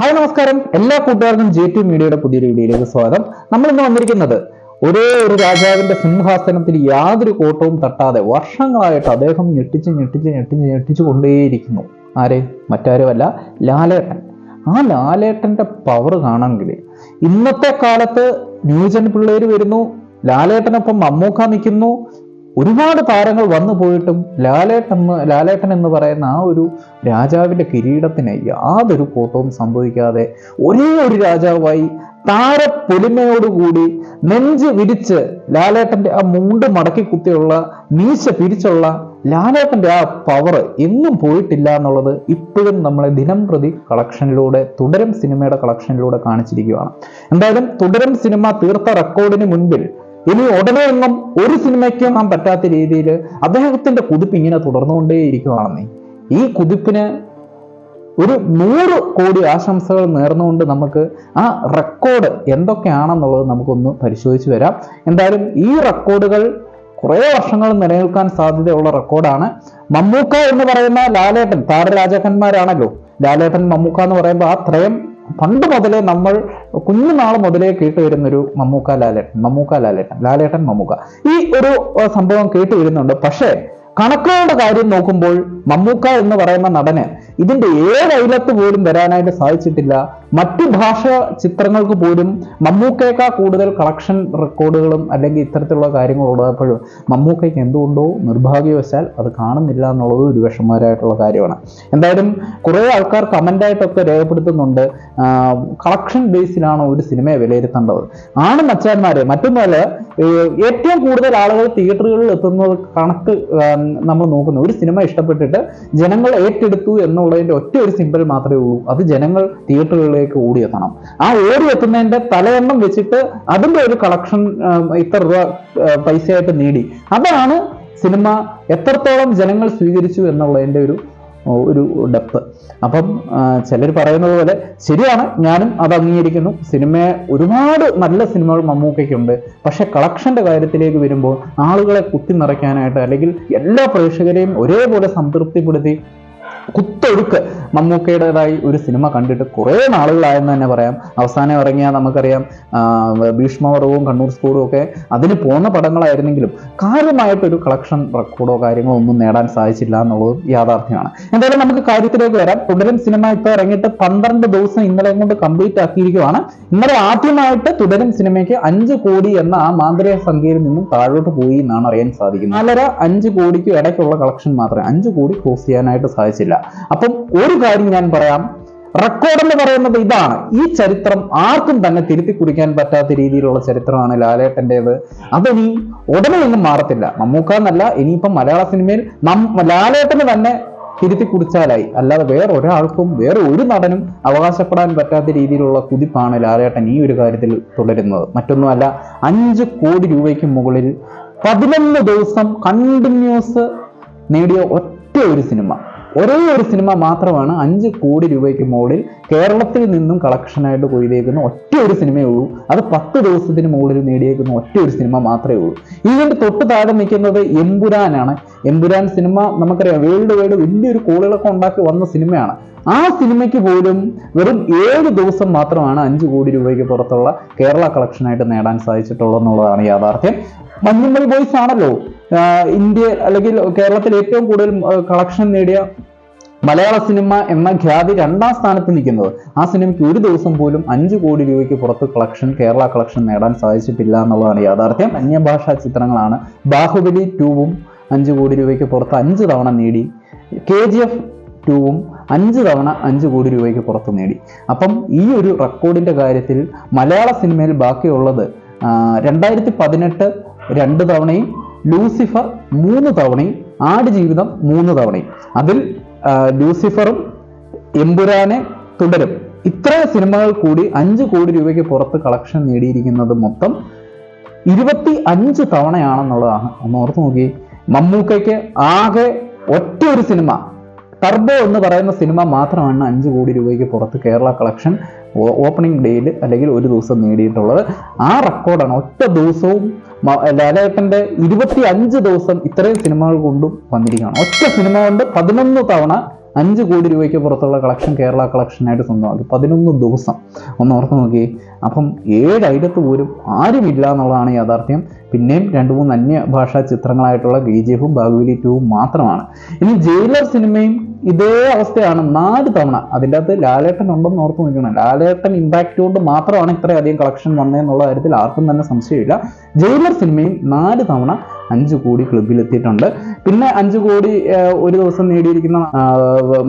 Hi നമസ്കാരം. എല്ലാ കൂട്ടുകാർക്കും ജെ ടി മീഡിയയുടെ പുതിയൊരു വീഡിയോയിലേക്ക് സ്വാഗതം. നമ്മൾ ഇന്ന് വന്നിരിക്കുന്നത് ഒരേ ഒരു രാജാവിന്റെ സിംഹാസനത്തിൽ യാതൊരു കോട്ടവും തട്ടാതെ വർഷങ്ങളായിട്ട് അദ്ദേഹം ഞെട്ടിച്ച് ഞെട്ടിച്ച് ഞെട്ടിച്ച് ഞെട്ടിച്ച് കൊണ്ടേയിരിക്കുന്നു. ആരെ? മറ്റാരുമല്ല ലാലേട്ടൻ. ആ ലാലേട്ടന്റെ പവർ കാണാൻ ഇന്നത്തെ കാലത്ത് ന്യൂജൻ പിള്ളേര് വരുന്നു ലാലേട്ടനൊപ്പം മമ്മൂക്ക നിൽക്കുന്നു ഒരുപാട് താരങ്ങൾ വന്നു പോയിട്ടും ലാലേട്ടൻ എന്ന് ലാലേട്ടൻ എന്ന് പറയുന്ന ആ ഒരു രാജാവിന്റെ കിരീടത്തിന് യാതൊരു കോട്ടവും സംഭവിക്കാതെ ഒരേ ഒരു രാജാവായി താരപ്പൊലിമയോടുകൂടി നെഞ്ച് വിരിച്ച് ലാലേട്ടന്റെ ആ മൂണ്ട് മടക്കി കുത്തിയുള്ള മീശ പിരിച്ചുള്ള ലാലേട്ടന്റെ ആ പവർ എങ്ങും പോയിട്ടില്ല എന്നുള്ളത് ഇപ്പോഴും നമ്മളെ ദിനം പ്രതി കളക്ഷനിലൂടെ തുടരും സിനിമയുടെ കളക്ഷനിലൂടെ കാണിച്ചിരിക്കുകയാണ്. എന്തായാലും തുടരും സിനിമ തീർത്ത റെക്കോർഡിന് മുൻപിൽ ഇനി ഉടനെ ഒന്നും ഒരു സിനിമയ്ക്ക് നാം പറ്റാത്ത രീതിയിൽ അദ്ദേഹത്തിന്റെ കുതിപ്പ് ഇങ്ങനെ തുടർന്നുകൊണ്ടേയിരിക്കുകയാണെന്നേ ഈ കുതിപ്പിന് ഒരു നൂറ് കോടി ആശംസകൾ നേർന്നുകൊണ്ട് നമുക്ക് ആ റെക്കോർഡ് എന്തൊക്കെയാണെന്നുള്ളത് നമുക്കൊന്ന് പരിശോധിച്ച് വരാം. എന്തായാലും ഈ റെക്കോർഡുകൾ കുറേ വർഷങ്ങൾ നിലനിൽക്കാൻ സാധ്യതയുള്ള റെക്കോർഡാണ്. മമ്മൂക്ക എന്ന് പറയുന്ന ലാലേട്ടൻ താരരാജാക്കന്മാരാണല്ലോ ലാലേട്ടൻ മമ്മൂക്ക എന്ന് പറയുമ്പോൾ ആ ത്രയം പണ്ട് മുതലേ നമ്മൾ കുഞ്ഞുനാൾ മുതലേ കേട്ടുവരുന്നൊരു മമ്മൂക്ക ലാലേട്ടൻ. മമ്മൂക്ക ലാലേട്ടൻ. ലാലേട്ടൻ മമ്മൂക്ക. ഈ ഒരു സംഭവം കേട്ടുവരുന്നുണ്ട് പക്ഷേ കണക്കുകളുടെ കാര്യം നോക്കുമ്പോൾ മമ്മൂക്ക എന്ന് പറയുന്ന നടന് ഇതിന്റെ ഏത് അയലത്ത് പോലും വരാനായിട്ട് സാധിച്ചിട്ടില്ല. മറ്റു ഭാഷ ചിത്രങ്ങൾക്ക് പോലും മമ്മൂക്കയേക്കാൾ കൂടുതൽ കളക്ഷൻ റെക്കോർഡുകളും അല്ലെങ്കിൽ ഇത്തരത്തിലുള്ള കാര്യങ്ങളുള്ളപ്പോഴും മമ്മൂക്കയ്ക്ക് എന്തുകൊണ്ടോ നിർഭാഗ്യവശാൽ അത് കാണുന്നില്ല എന്നുള്ളത് ഒരു വിഷമകരമായിട്ടുള്ള കാര്യമാണ്. എന്തായാലും കുറേ ആൾക്കാർ കമന്റായിട്ടൊക്കെ രേഖപ്പെടുത്തുന്നുണ്ട്. കളക്ഷൻ ബേസിലാണ് ഒരു സിനിമയെ വിലയിരുത്തേണ്ടത്. ആണ് മച്ചാന്മാരെ. മറ്റൊന്നുമല്ല ഏറ്റവും കൂടുതൽ ആളുകൾ തിയേറ്ററുകളിൽ എത്തുന്നത് കണക്ക് നമ്മൾ നോക്കുന്നത് ഒരു സിനിമ ഇഷ്ടപ്പെട്ടിട്ട് ജനങ്ങൾ ഏറ്റെടുത്തു എന്നുള്ളതിന്റെ ഒറ്റ ഒരു സിമ്പിൾ മാത്രമേ ഉള്ളൂ. അത് ജനങ്ങൾ തിയേറ്ററുകളിലേക്ക് ഓടിയെത്തണം. ആ ഓടിയെത്തുന്നതിന്റെ തലയെണ്ണം വെച്ചിട്ട് അതിന്റെ ഒരു കളക്ഷൻ ഇത്ര രൂപ പൈസയായിട്ട് നേടി. അതാണ് സിനിമ എത്രത്തോളം ജനങ്ങൾ സ്വീകരിച്ചു എന്നുള്ളതിന്റെ ഒരു ഒരു ഡെപ്ത്. അപ്പം ചിലർ പറയുന്നത് പോലെ ശരിയാണ് ഞാനും അത് അംഗീകരിക്കുന്നു. സിനിമയെ ഒരുപാട് നല്ല സിനിമകൾ മമ്മൂക്കയ്ക്കുണ്ട്. പക്ഷെ കളക്ഷന്റെ കാര്യത്തിലേക്ക് വരുമ്പോൾ ആളുകളെ കുത്തി നിറയ്ക്കാനായിട്ട് അല്ലെങ്കിൽ എല്ലാ പ്രേക്ഷകരെയും ഒരേപോലെ സംതൃപ്തിപ്പെടുത്തി കുത്തൊഴുക്ക്. മമ്മൂക്കയുടേതായി ഒരു സിനിമ കണ്ടിട്ട് കുറേ നാളുകളായെന്ന് തന്നെ പറയാം. അവസാനം ഇറങ്ങിയ നമുക്കറിയാം ആ, ഭീഷ്മപർവവും കണ്ണൂർ സ്കൂളും ഒക്കെ അതിന് പോകുന്ന പടങ്ങളായിരുന്നെങ്കിലും കാര്യമായിട്ടൊരു കളക്ഷൻ റെക്കോർഡോ കാര്യങ്ങളോ ഒന്നും നേടാൻ സാധിച്ചില്ല എന്നുള്ളത് യാഥാർത്ഥ്യമാണ്. എന്തായാലും നമുക്ക് കാര്യത്തിലേക്ക് വരാം. തുടരും സിനിമ ഇപ്പോൾ ഇറങ്ങിയിട്ട് പന്ത്രണ്ട് ദിവസം ഇന്നലെ കൊണ്ട് കംപ്ലീറ്റ് ആക്കിയിരിക്കുവാണ്. ഇന്നലെ ആദ്യമായിട്ട് തുടരും സിനിമയ്ക്ക് അഞ്ച് കോടി എന്ന ആ മാന്ത്രിക സംഖ്യയിൽ നിന്നും താഴോട്ട് പോയി എന്നാണ് അറിയാൻ സാധിക്കുന്നത്. നാലര അഞ്ച് കോടിക്ക് ഇടയ്ക്കുള്ള കളക്ഷൻ മാത്രമേ അഞ്ച് കോടി ക്രോസ് ചെയ്യാനായിട്ട് സാധിച്ചില്ല. അപ്പം ഒരു കാര്യം ഞാൻ പറയാം. റെക്കോർഡ് എന്ന് പറയുന്നത് ഇതാണ്. ഈ ചരിത്രം ആർക്കും തന്നെ തിരുത്തി കുടിക്കാൻ പറ്റാത്ത രീതിയിലുള്ള ചരിത്രമാണ് ലാലേട്ടന്റെത്. അതിനി ഉടനെ ഒന്നും മാറത്തില്ല. മമ്മൂക്ക എന്നല്ല ഇനിയിപ്പം മലയാള സിനിമയിൽ നം ലാലേട്ടന് തന്നെ തിരുത്തി കുടിച്ചാലായി. അല്ലാതെ വേറെ ഒരാൾക്കും വേറെ ഒരു നടനും അവകാശപ്പെടാൻ പറ്റാത്ത രീതിയിലുള്ള കുതിപ്പാണ് ലാലേട്ടൻ ഈ ഒരു കാര്യത്തിൽ തുടരുന്നത്. മറ്റൊന്നുമല്ല അഞ്ച് കോടി രൂപയ്ക്ക് മുകളിൽ പതിനൊന്ന് ദിവസം കണ്ടിന്യൂസ് നേടിയ ഒറ്റ ഒരു സിനിമ. ഒരേ ഒരു സിനിമ മാത്രമാണ് അഞ്ച് കോടി രൂപയ്ക്ക് മുകളിൽ കേരളത്തിൽ നിന്നും കളക്ഷനായിട്ട് കൊയ്തേക്കുന്ന ഒറ്റ ഒരു സിനിമയേ ഉള്ളൂ. അത് പത്ത് ദിവസത്തിന് മുകളിൽ നേടിയേക്കുന്ന ഒറ്റ ഒരു സിനിമ മാത്രമേ ഉള്ളൂ. ഇതിന്റെ തൊട്ട് താഴെ നിൽക്കുന്നത് എമ്പുരാനാണ്. എമ്പുരാൻ സിനിമ നമുക്കറിയാം വേൾഡ് വൈഡ് വലിയൊരു കോളിളക്കം ഉണ്ടാക്കി വന്ന സിനിമയാണ്. ആ സിനിമയ്ക്ക് പോലും വെറും ഏഴ് ദിവസം മാത്രമാണ് അഞ്ച് കോടി രൂപയ്ക്ക് പുറത്തുള്ള കേരള കളക്ഷനായിട്ട് നേടാൻ സാധിച്ചിട്ടുള്ളൂ എന്നുള്ളതാണ് യാഥാർത്ഥ്യം. മഞ്ഞുമൽ ബോയ്സ് ആണല്ലോ ഇന്ത്യ അല്ലെങ്കിൽ കേരളത്തിൽ ഏറ്റവും കൂടുതൽ കളക്ഷൻ നേടിയ മലയാള സിനിമ എന്ന ഖ്യാതി രണ്ടാം സ്ഥാനത്ത് നിൽക്കുന്നത്. ആ സിനിമയ്ക്ക് ഒരു ദിവസം പോലും അഞ്ച് കോടി രൂപയ്ക്ക് പുറത്ത് കളക്ഷൻ കേരള കളക്ഷൻ നേടാൻ സാധിച്ചിട്ടില്ല എന്നുള്ളതാണ് യാഥാർത്ഥ്യം. അന്യഭാഷാ ചിത്രങ്ങളാണ്. ബാഹുബലി ടൂവും അഞ്ച് കോടി രൂപയ്ക്ക് പുറത്ത് അഞ്ച് തവണ നേടി. കെ ജി എഫ് ടൂവും അഞ്ച് തവണ അഞ്ച് കോടി രൂപയ്ക്ക് പുറത്ത് നേടി. അപ്പം ഈ ഒരു റെക്കോർഡിന്റെ കാര്യത്തിൽ മലയാള സിനിമയിൽ ബാക്കിയുള്ളത് രണ്ടായിരത്തി പതിനെട്ട് രണ്ട് തവണയും ലൂസിഫർ മൂന്ന് തവണയും ആടുജീവിതം മൂന്ന് തവണയും. അതിൽ ലൂസിഫറും എമ്പുരാനെ തുടരും. ഇത്ര സിനിമകൾ കൂടി അഞ്ച് കോടി രൂപയ്ക്ക് പുറത്ത് കളക്ഷൻ നേടിയിരിക്കുന്നത് മൊത്തം ഇരുപത്തി അഞ്ച് തവണയാണെന്നുള്ളതാണ്. ഒന്ന് ഓർത്ത് നോക്കി. മമ്മൂക്കയ്ക്ക് ആകെ ഒറ്റ ഒരു സിനിമ. ടർബോ എന്ന് പറയുന്ന സിനിമ മാത്രമാണ് അഞ്ച് കോടി രൂപയ്ക്ക് പുറത്ത് കേരള കളക്ഷൻ ഓപ്പണിംഗ് ഡേയിൽ അല്ലെങ്കിൽ ഒരു ദിവസം നേടിയിട്ടുള്ളത്. ആ റെക്കോർഡാണ് ഒറ്റ ദിവസവും ലാലേട്ടന്റെ ഇരുപത്തി അഞ്ച് ദിവസം ഇത്രയും സിനിമകൾ കൊണ്ടും വന്നിരിക്കുകയാണ്. ഒറ്റ സിനിമ കൊണ്ട് പതിനൊന്ന് തവണ അഞ്ച് കോടി രൂപയ്ക്ക് പുറത്തുള്ള കളക്ഷൻ കേരള കളക്ഷനായിട്ട് സ്വന്തമാക്കി. പതിനൊന്ന് ദിവസം. ഒന്ന് ഓർത്ത് നോക്കി അപ്പം ഏഴ് അയിലത്ത് പോലും ആരുമില്ല എന്നുള്ളതാണ് യാഥാർത്ഥ്യം. പിന്നെയും രണ്ട് മൂന്ന് അന്യ ഭാഷാ ചിത്രങ്ങളായിട്ടുള്ള കെ ജി എഫും ബാഹുബലി ടൂവും മാത്രമാണ്. ഇനി ജയിലർ സിനിമയും ഇതേ അവസ്ഥയാണ് നാല് തവണ. അതിന്റെ അകത്ത് ലാലേട്ടൻ ഉണ്ടെന്ന് ഓർത്ത് നോക്കണം. ലാലേട്ടൻ ഇമ്പാക്റ്റ് കൊണ്ട് മാത്രമാണ് ഇത്രയധികം കളക്ഷൻ വന്നതെന്നുള്ള കാര്യത്തിൽ ആർക്കും തന്നെ സംശയമില്ല. ജയിലർ സിനിമയും നാല് തവണ അഞ്ച് കോടി ക്ലബിലെത്തിയിട്ടുണ്ട്. പിന്നെ അഞ്ച് കോടി ഒരു ദിവസം നേടിയിരിക്കുന്ന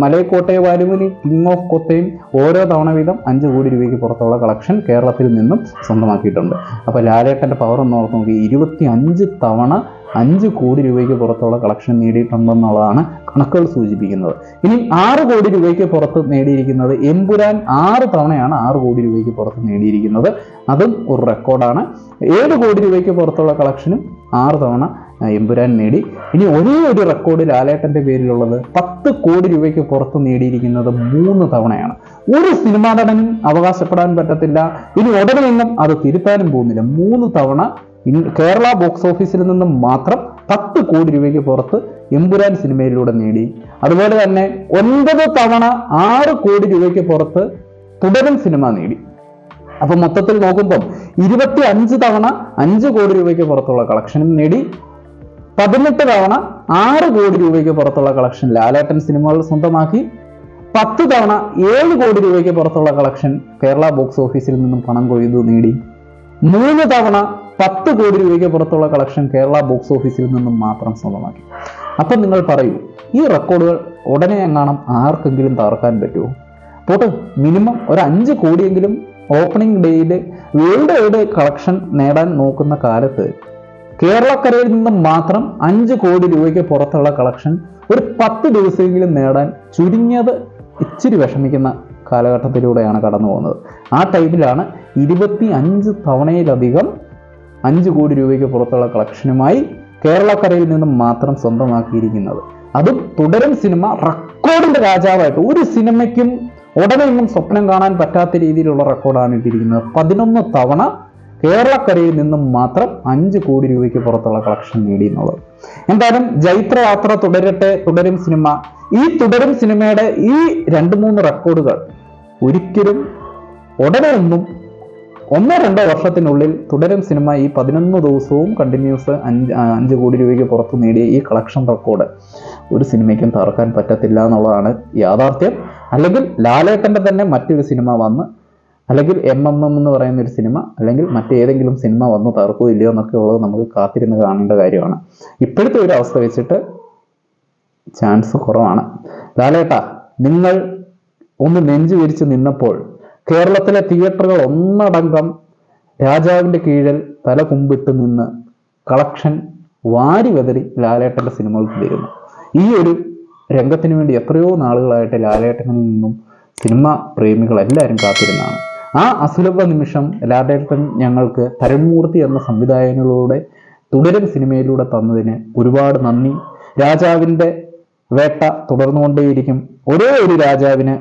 മലയക്കോട്ടയ വാലുവിന് കിങ് ഓഫ് കൊത്തയും ഓരോ തവണ വീതം അഞ്ച് കോടി രൂപയ്ക്ക് പുറത്തുള്ള കളക്ഷൻ കേരളത്തിൽ നിന്നും സ്വന്തമാക്കിയിട്ടുണ്ട്. അപ്പോൾ ലാലേട്ടന്റെ പവർ എന്ന് ഓർത്ത് നോക്കി ഇരുപത്തി അഞ്ച് തവണ അഞ്ച് കോടി രൂപയ്ക്ക് പുറത്തുള്ള കളക്ഷൻ നേടിയിട്ടുണ്ടെന്നുള്ളതാണ് കണക്കുകൾ സൂചിപ്പിക്കുന്നത്. ഇനി ആറ് കോടി രൂപയ്ക്ക് പുറത്ത് നേടിയിരിക്കുന്നത് എമ്പുരാൻ ആറ് തവണയാണ് ആറ് കോടി രൂപയ്ക്ക് പുറത്ത് നേടിയിരിക്കുന്നത്. അതും ഒരു റെക്കോർഡാണ്. ഏഴ് കോടി രൂപയ്ക്ക് പുറത്തുള്ള കളക്ഷനും ആറ് തവണ എമ്പുരാൻ നേടി. ഇനി ഒരേ ഒരു റെക്കോർഡ് ലാലേട്ടന്റെ പേരിലുള്ളത് പത്ത് കോടി രൂപയ്ക്ക് പുറത്ത് നേടിയിരിക്കുന്നത് മൂന്ന് തവണയാണ്. ഒരു സിനിമാ നടനും അവകാശപ്പെടാൻ പറ്റത്തില്ല. ഇനി ഉടനെ നിന്നും അത് തിരുത്താനും പോകുന്നില്ല. മൂന്ന് തവണ കേരള ബോക്സ് ഓഫീസിൽ നിന്നും മാത്രം പത്ത് കോടി രൂപയ്ക്ക് പുറത്ത് എമ്പുരാൻ സിനിമയിലൂടെ നേടി. അതുപോലെ തന്നെ ഒൻപത് തവണ ആറ് കോടി രൂപയ്ക്ക് പുറത്ത് തുടരും സിനിമ നേടി. അപ്പൊ മൊത്തത്തിൽ നോക്കുമ്പം ഇരുപത്തി അഞ്ച് തവണ അഞ്ച് കോടി രൂപയ്ക്ക് പുറത്തുള്ള കളക്ഷനും നേടി. പതിനെട്ട് തവണ ആറ് കോടി രൂപയ്ക്ക് പുറത്തുള്ള കളക്ഷൻ ലാലേട്ടൻ സിനിമകൾ സ്വന്തമാക്കി. പത്ത് തവണ ഏഴ് കോടി രൂപയ്ക്ക് പുറത്തുള്ള കളക്ഷൻ കേരള ബോക്സ് ഓഫീസിൽ നിന്നും പണം കൊയ്തു നേടി. മൂന്ന് തവണ പത്ത് കോടി രൂപയ്ക്ക് പുറത്തുള്ള കളക്ഷൻ കേരള ബോക്സ് ഓഫീസിൽ നിന്നും മാത്രം സ്വന്തമാക്കി. അപ്പം നിങ്ങൾ പറയൂ ഈ റെക്കോർഡുകൾ ഉടനെ എങ്ങാണം ആർക്കെങ്കിലും തകർക്കാൻ പറ്റുമോ? പോട്ടെ മിനിമം ഒരു അഞ്ച് കോടിയെങ്കിലും ഓപ്പണിംഗ് ഡേയിൽ വേൾഡ് വൈഡ് കളക്ഷൻ നേടാൻ നോക്കുന്ന കാലത്ത് കേരളക്കരയിൽ നിന്നും മാത്രം അഞ്ച് കോടി രൂപയ്ക്ക് പുറത്തുള്ള കളക്ഷൻ ഒരു പത്ത് ദിവസമെങ്കിലും നേടാൻ ചുരുങ്ങിയത് ഇച്ചിരി വിഷമിക്കുന്ന കാലഘട്ടത്തിലൂടെയാണ് കടന്നു പോകുന്നത്. ആ ടൈമിലാണ് ഇരുപത്തി അഞ്ച് തവണയിലധികം അഞ്ച് കോടി രൂപയ്ക്ക് പുറത്തുള്ള കളക്ഷനുമായി കേരളക്കരയിൽ നിന്നും മാത്രം സ്വന്തമാക്കിയിരിക്കുന്നത്. അതും തുടരും സിനിമ റെക്കോർഡിന്റെ രാജാവായിട്ട് ഒരു സിനിമയ്ക്കും ഉടനെയൊന്നും സ്വപ്നം കാണാൻ പറ്റാത്ത രീതിയിലുള്ള റെക്കോർഡാണ് ഇട്ടിരിക്കുന്നത്. പതിനൊന്ന് തവണ കേരളക്കരയിൽ നിന്നും മാത്രം അഞ്ച് കോടി രൂപയ്ക്ക് പുറത്തുള്ള കളക്ഷൻ നേടി എന്നുള്ളത് എന്തായാലും ജൈത്രയാത്ര തുടരട്ടെ തുടരും സിനിമ. ഈ തുടരും സിനിമയുടെ ഈ രണ്ട് മൂന്ന് റെക്കോർഡുകൾ ഒരിക്കലും ഉടനെ ഒന്നും ഒന്നോ രണ്ടോ വർഷത്തിനുള്ളിൽ തുടരും സിനിമ ഈ പതിനൊന്ന് ദിവസവും കണ്ടിന്യൂസ് അഞ്ച് അഞ്ച് കോടി രൂപയ്ക്ക് പുറത്ത് നേടിയ ഈ കളക്ഷൻ റെക്കോർഡ് ഒരു സിനിമയ്ക്കും തറക്കാൻ പറ്റത്തില്ല എന്നുള്ളതാണ് യാഥാർത്ഥ്യം. അല്ലെങ്കിൽ ലാലേട്ടന്റെ തന്നെ മറ്റൊരു സിനിമ വന്ന് അല്ലെങ്കിൽ എം എം എം എന്ന് പറയുന്ന ഒരു സിനിമ അല്ലെങ്കിൽ മറ്റേതെങ്കിലും സിനിമ വന്ന് തകർക്കോ ഇല്ലയോ എന്നൊക്കെ ഉള്ളത് നമുക്ക് കാത്തിരുന്ന് കാണേണ്ട കാര്യമാണ്. ഇപ്പോഴത്തെ ഒരു അവസ്ഥ വെച്ചിട്ട് ചാൻസ് കുറവാണ്. ലാലേട്ട നിങ്ങൾ ഒന്ന് നെഞ്ചു വിരിച്ച് നിന്നപ്പോൾ കേരളത്തിലെ തിയേറ്ററുകൾ ഒന്നടങ്കം രാജാവിന്റെ കീഴിൽ തല കുമ്പിട്ട് നിന്ന് കളക്ഷൻ വാരി വെതറി ലാലേട്ടന്റെ സിനിമകൾക്ക് തരുന്നു ഈ ഒരു രംഗത്തിന് വേണ്ടി എത്രയോ നാളുകളായിട്ട് ലാലേട്ടനിൽ നിന്നും സിനിമ പ്രേമികൾ എല്ലാവരും കാത്തിരുന്നാണ്. ആ അസുലഭ നിമിഷം ലാലേട്ടൻ ഞങ്ങൾക്ക് തരൺമൂർത്തി എന്ന സംവിധായകനിലൂടെ തുടരും സിനിമയിലൂടെ തന്നതിന് ഒരുപാട് നന്ദി. രാജാവിന്റെ വേട്ട തുടർന്നുകൊണ്ടേയിരിക്കും. ഒരേ ഒരു രാജാവിന്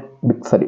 സലി